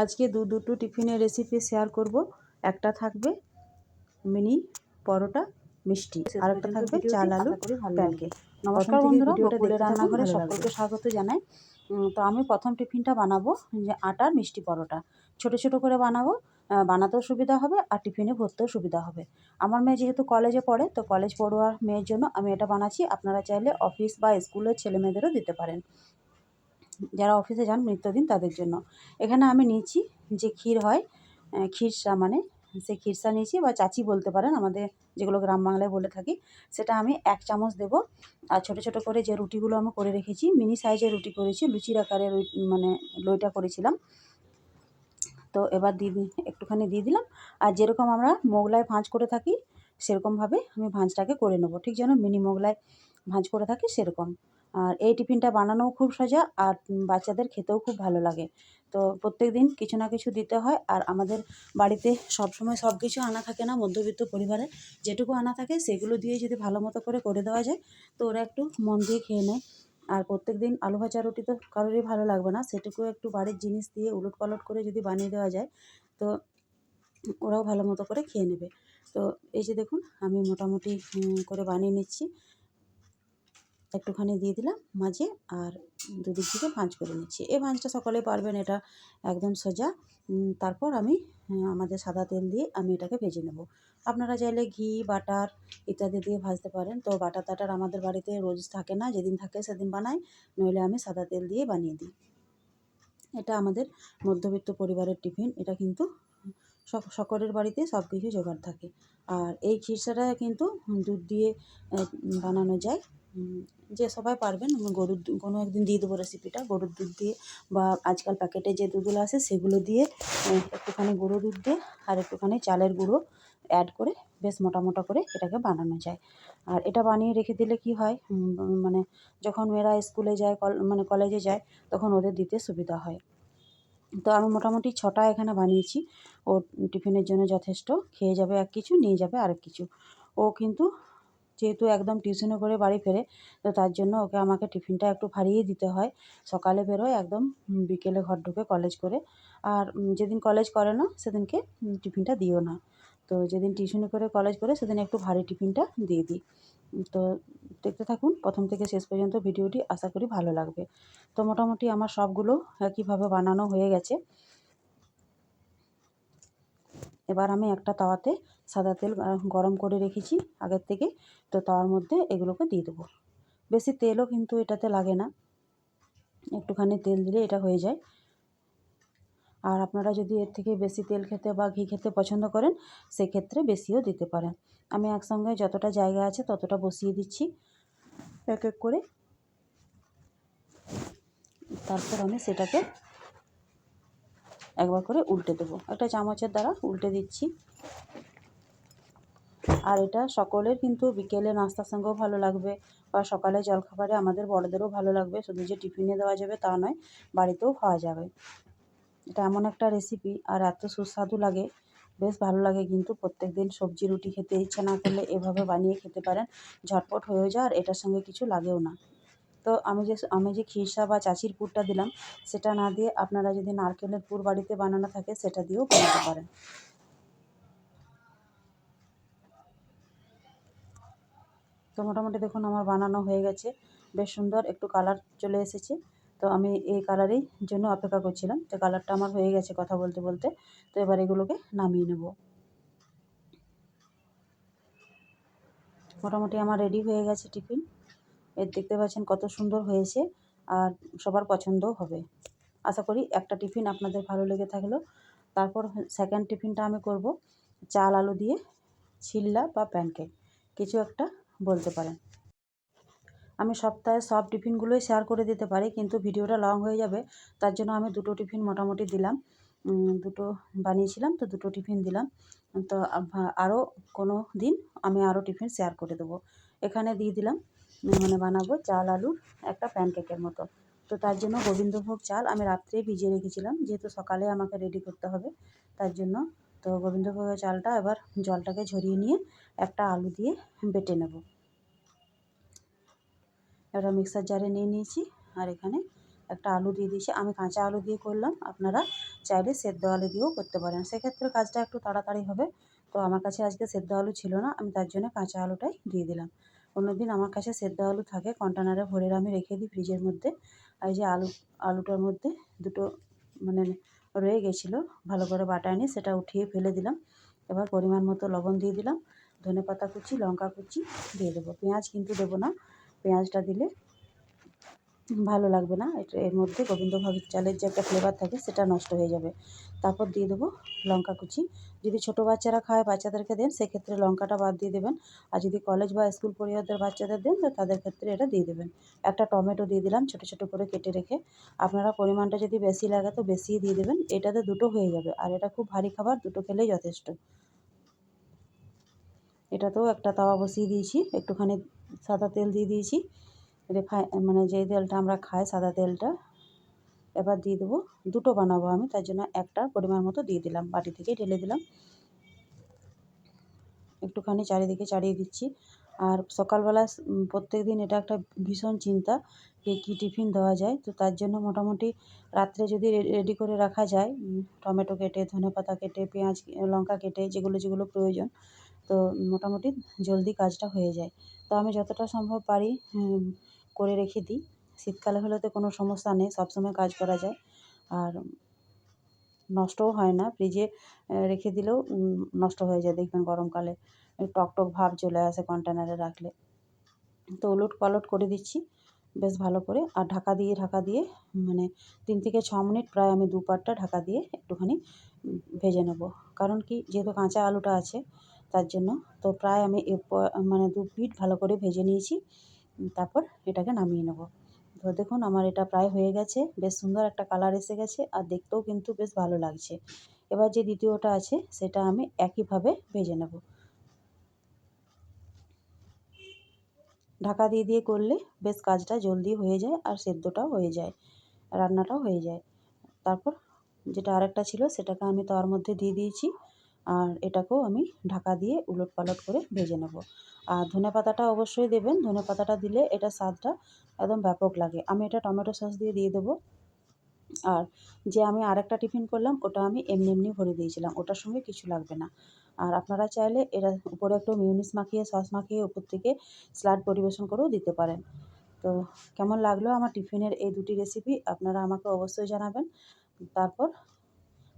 আজকে দু দুটো টিফিনের রেসিপি শেয়ার করব। একটা থাকবে মিনি পরোটা মিষ্টি আর একটা থাকবে চাল আলু প্যানকেক নমস্কার বন্ধুরা বকুলের রান্নাঘরে সকলকে স্বাগত জানাই। তো আমি প্রথম টিফিনটা বানাবো যে আটার মিষ্টি পরোটা। ছোট ছোট করে বানাবো বানাতেও সুবিধা হবে আর টিফিনে ভরতেও সুবিধা হবে। আমার মেয়ে যেহেতু কলেজে পড়ে তো কলেজ পড়ুয়ার মেয়ের জন্য আমি এটা বানাচ্ছি। আপনারা চাইলে অফিস বা স্কুলের ছেলে মেয়েদেরও দিতে পারেন। যারা অফিসে যান নিত্যদিন তাদের জন্য। এখানে আমি নিয়েছি যে ক্ষীর হয় ক্ষীরসা মানে সেই ক্ষীরসা নিয়েছি বা চাচি বলতে পারেন, আমাদের যেগুলো গ্রাম বাংলায় বলে থাকি, সেটা আমি এক চামচ দেবো। আর ছোটো ছোটো করে যে রুটিগুলো আমি করে রেখেছি, মিনি সাইজের রুটি করেছি, লুচির আকারে মানে লইটা করেছিলাম। তো এবার দিয়ে একটুখানি দিয়ে দিলাম। আর যেরকম আমরা মোগলাই ভাঁজ করে থাকি, সেরকমভাবে আমি ভাঁজটাকে করে নেব। ঠিক যেন মিনি মোগলাই ভাঁজ করে থাকি সেরকম। আর এই টিফিনটা বানানোও খুব সোজা আর বাচ্চাদের খেতেও খুব ভালো লাগে। তো প্রত্যেক দিন কিছু না কিছু দিতে হয় আর আমাদের বাড়িতে সবসময় সব কিছু আনা থাকে না মধ্যবিত্ত পরিবারে। যেটুকু আনা থাকে সেগুলো দিয়ে যদি ভালো মতো করে করে দেওয়া যায়, তো ওরা একটু মন দিয়ে খেয়ে নেয়। আর প্রত্যেক দিন আলু ভাজা রুটি তো কারোরই ভালো লাগবে না। সেটুকু একটু বাড়ির জিনিস দিয়ে উলট পালট করে যদি বানিয়ে দেওয়া যায়, তো ওরাও ভালো মতো করে খেয়ে নেবে। তো এই যে দেখুন, আমি মোটামুটি করে বানিয়ে নিচ্ছি। একটুখানি দিয়ে দিলাম মাঝে আর দুদিক থেকে ভাঁজ করে নিচ্ছি। এই ভাঁজটা সকলে পারবেন, এটা একদম সোজা। তারপর আমি আমাদের সাদা তেল দিয়ে আমি এটাকে ভেজে নেব। আপনারা চাইলে ঘি, বাটার ইত্যাদি দিয়ে ভাজতে পারেন। তো বাটার টাটার আমাদের বাড়িতে রোজ থাকে না, যেদিন থাকে সেদিন বানাই, নইলে আমি সাদা তেল দিয়ে বানিয়ে দিই। এটা আমাদের মধ্যবিত্ত পরিবারের টিফিন, এটা কিন্তু সব, সকলের বাড়িতে সব কিছু জোগাড় থাকে। আর এই খিরসাটা কিন্তু দুধ দিয়ে বানানো যায়। যে সবাই পারবেন আমি গরুর কোনো একদিন দিয়ে দেবো রেসিপিটা গরুর দুধ দিয়ে বা আজকাল প্যাকেটে যে দুধগুলো আসে সেগুলো দিয়ে একটুখানি গুঁড়ো দুধ দিয়ে আর একটুখানি চালের গুঁড়ো অ্যাড করে বেশ মোটা মোটা করে এটাকে বানানো যায়। আর এটা বানিয়ে রেখে দিলে কি হয় মানে যখন মেয়েরা স্কুলে যায়, কল মানে কলেজে যায়, তখন ওদের দিতে সুবিধা হয়। তো আমি মোটামুটি ছটা এখানে বানিয়েছি। ও টিফিনের জন্য যথেষ্ট, খেয়ে যাবে এক কিছু, নিয়ে যাবে আরেক কিছু। ও কিন্তু যেহেতু একদম টিউশনে করে বাড়ি ফেরে, তো তার জন্য ওকে আমাকে টিফিনটা একটু ভারিয়ে দিতে হয়। সকালে বেরোয় একদম বিকেলে ঘর ঢুকে কলেজ করে। আর যেদিন কলেজ করে না, সেদিনকে টিফিনটা দিও না। তো যেদিন টিউশনে করে কলেজ করে, সেদিন একটু ভারী টিফিনটা দিয়ে দিই। তো দেখতে থাকুন, প্রথম থেকে শেষ পর্যন্ত ভিডিওটি আশা করি ভালো লাগবে। তো মোটামুটি আমার সবগুলো একইভাবে বানানো হয়ে গেছে। এবার আমি একটা তাওয়াতে সাদা তেল গরম- করে রেখেছি আগের থেকে। তো তাওয়ার মধ্যে এগুলোকে দিয়ে দেবো। বেশি তেলও কিন্তু এটাতে লাগে না। একটুখানি তেল দিলে এটা হয়ে যায়। আর আপনারা যদি এর থেকে বেশি তেল খেতে বা ঘি খেতে পছন্দ করেন, সেক্ষেত্রে বেশিও দিতে পারেন। আমি একসঙ্গে যতটা জায়গা আছে ততটা বসিয়ে দিচ্ছি এক এক করে। তারপর আমি সেটাকে একবার করে উল্টে দেবো। একটা চামচের দ্বারা উল্টে দিচ্ছি। আর এটা সকলের কিন্তু বিকেলে নাস্তার সঙ্গেও ভালো লাগবে বা সকালে জলখাবারে আমাদের বড়দেরও ভালো লাগবে। শুধু যে টিফিনে দেওয়া যাবে তা নয়, বাড়িতেও খাওয়া যাবে। এটা এমন একটা রেসিপি আর এত সুস্বাদু লাগে। বেশ ভালো লাগে কিন্তু প্রত্যেক দিন সবজি রুটি খেতে ইচ্ছে না করলে এভাবে বানিয়ে খেতে পারেন। ঝটপট হয়েও যায় আর এটার সঙ্গে কিছু লাগেও না। তো আমি যে আমি যে খিরসা বা চাচির পুরটা দিলাম, সেটা না দিয়ে আপনারা যদি নারকেলের পুর বাড়িতে বানানো থাকে, সেটা দিয়েও বানাতে পারেন। তো মোটামুটি দেখুন, আমার বানানো হয়ে গেছে। বেশ সুন্দর একটু কালার চলে এসেছে। তো আমি এই কালারেই জন্য অপেক্ষা করছিলাম তো কালারটা আমার হয়ে গেছে কথা বলতে বলতে। তো এবার এগুলোকে নামিয়ে নেব। মোটামুটি আমার রেডি হয়ে গেছে টিফিন। দেখতে পাচ্ছেন কত সুন্দর হয়েছে আর সবার পছন্দও হবে। আশা করি একটা টিফিন আপনাদের ভালো লেগে থাকল। তারপর সেকেন্ড টিফিনটা আমি করব চাল আলু দিয়ে ছিল্লা বা প্যানকেক কিছু একটা বলতে পারেন। আমি সপ্তাহে সব টিফিনগুলোই শেয়ার করে দিতে পারি, কিন্তু ভিডিওটা লং হয়ে যাবে, তার জন্য আমি দুটো টিফিন মোটামুটি দিলাম। দুটো বানিয়েছিলাম, তো দুটো টিফিন দিলাম। তো আরও কোনো দিন আমি আরও টিফিন শেয়ার করে দেবো। এখানে দিয়ে দিলাম মানে বানাবো চাল আলুর একটা প্যানকেকের মতো। তো তার জন্য গোবিন্দভোগ চাল আমি রাত্রে ভিজিয়ে রেখেছিলাম, যেহেতু সকালে আমাকে রেডি করতে হবে, তার জন্য। তো গোবিন্দভোগের চালটা এবার জলটাকে ঝরিয়ে নিয়ে একটা আলু দিয়ে বেটে নেব। একটা মিক্সার জারে নিয়ে নিয়েছি, আর এখানে একটা আলু দিয়ে দিয়েছি। আমি কাঁচা আলু দিয়ে করলাম, আপনারা চাইলে সেদ্ধ আলু দিয়েও করতে পারেন। সেক্ষেত্রে কাজটা একটু তাড়াতাড়ি হবে। তো আমার কাছে আজকে সেদ্ধ আলু ছিল না, আমি তার জন্য কাঁচা আলুটাই দিয়ে দিলাম। অন্যদিন আমার কাছে সেদ্ধ আলু থাকে কন্টেনারে ভরে আমি রেখে দিই ফ্রিজের মধ্যে। আর এই যে আলু, আলুটার মধ্যে দুটো মানে রয়ে গেছিল, ভালো করে বাটা নিয়ে সেটা উঠিয়ে ফেলে দিলাম। এবার পরিমাণ মতো লবণ দিয়ে দিলাম। ধনে পাতা কুচি, লঙ্কা কুচি দিয়ে দেবো। পেঁয়াজ কিন্তু দেবো না। পেঁয়াজটা দিলে ভালো লাগবে না। এর মধ্যে গোবিন্দভোগ চালের যে একটা ফ্লেভার থাকে সেটা নষ্ট হয়ে যাবে। তারপর দিয়ে দেবো লঙ্কা কুচি। যদি ছোটো বাচ্চারা খায়, বাচ্চাদেরকে দেন, সেক্ষেত্রে লঙ্কাটা বাদ দিয়ে দেবেন। আর যদি কলেজ বা স্কুল পরিবারদের বাচ্চাদের দেন, তো তাদের ক্ষেত্রে এটা দিয়ে দেবেন। একটা টমেটো দিয়ে দিলাম, ছোটো ছোটো করে কেটে রেখে। আপনারা পরিমাণটা যদি বেশি লাগে, তো বেশিই দিয়ে দেবেন। এটাতে দুটো হয়ে যাবে। আর এটা খুব ভারী খাবার, দুটো খেলেই যথেষ্ট। এটাতেও একটা তাওয়া বসিয়ে দিয়েছি। একটুখানি সাদা তেল দিয়ে দিয়েছি। রেফাই মানে যেই তেলটা আমরা খাই, সাদা তেলটা, এবার দিয়ে দেবো। দুটো বানাবো আমি, তার জন্য একটা পরিমাণ মতো দিয়ে দিলাম, বাটি থেকে ঢেলে দিলাম। একটুখানি চারিদিকে চাড়িয়ে দিচ্ছি। আর সকালবেলা প্রত্যেক দিন এটা একটা ভীষণ চিন্তা যে কী টিফিন দেওয়া যায়। তো তার জন্য মোটামুটি রাত্রে যদি রেডি করে রাখা যায় টমেটো কেটে, ধনে পাতা কেটে, পেঁয়াজ, লঙ্কা কেটে, যেগুলো যেগুলো প্রয়োজন, তো মোটামুটি জলদি কাজটা হয়ে যায়। তো আমি যতটা সম্ভব পারি করে রেখে দিই। শীতকালে হলে তো কোনো সমস্যা নেই, সবসময় কাজ করা যায়। আর নষ্টও হয় না, ফ্রিজে রেখে দিলেও নষ্ট হয়ে যায়। দেখবেন গরমকালে টক টক ভাব চলে আসে কন্টেনারে রাখলে। তো ওলট পালট করে দিচ্ছি, বেশ ভালো করে। আর ঢাকা দিয়ে ঢাকা দিয়ে মানে তিন থেকে ছ মিনিট প্রায় আমি দু পাটটা ঢাকা দিয়ে একটুখানি ভেজে নেব। কারণ কি, যেহেতু কাঁচা আলুটা আছে, তার জন্য। তো প্রায় আমি মানে দু পিঠ ভালো করে ভেজে নিয়েছি। তারপর এটাকে নামিয়ে নেব। তো দেখুন, আমার এটা প্রায় হয়ে গেছে। বেশ সুন্দর একটা কালার এসে গেছে আর দেখতেও কিন্তু বেশ ভালো লাগছে। এবার যে দ্বিতীয়টা আছে, সেটা আমি একইভাবে ভেজে নেব। ঢাকা দিয়ে দিয়ে করলে বেশ কাজটা জলদি হয়ে যায় আর সেদ্ধটাও হয়ে যায়, রান্নাটাও হয়ে যায়। তারপর যেটা আরেকটা ছিল, সেটাকে আমি তার মধ্যে দিয়ে দিয়েছি। আর এটাকেও আমি ঢাকা দিয়ে উলট পালট করে ভেজে নেব। আর ধনে পাতাটা অবশ্যই দেবেন। ধনে পাতাটা দিলে এটা স্বাদটা একদম ব্যাপক লাগে। আমি এটা টমেটো সস দিয়ে দিয়ে দেবো। আর যে আমি আরেকটা টিফিন করলাম, ওটা আমি এমনি এমনি ভরে দিয়েছিলাম। ওটার সঙ্গে কিছু লাগবে না। আর আপনারা চাইলে এরা উপরে একটু মিউনিস মাখিয়ে, সস মাখিয়ে উপর থেকে স্যালাড পরিবেশন করেও দিতে পারেন। তো কেমন লাগল আমার টিফিনের এই দুটি রেসিপি আপনারা আমাকে অবশ্যই জানাবেন। তারপর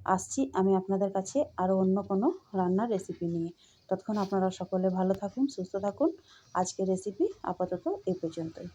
আসছি আমি আপনাদের কাছে আরও অন্য কোনো রান্নার রেসিপি নিয়ে। ততক্ষণ আপনারা সকলে ভালো থাকুন, সুস্থ থাকুন। আজকের রেসিপি আপাতত এ পর্যন্তই।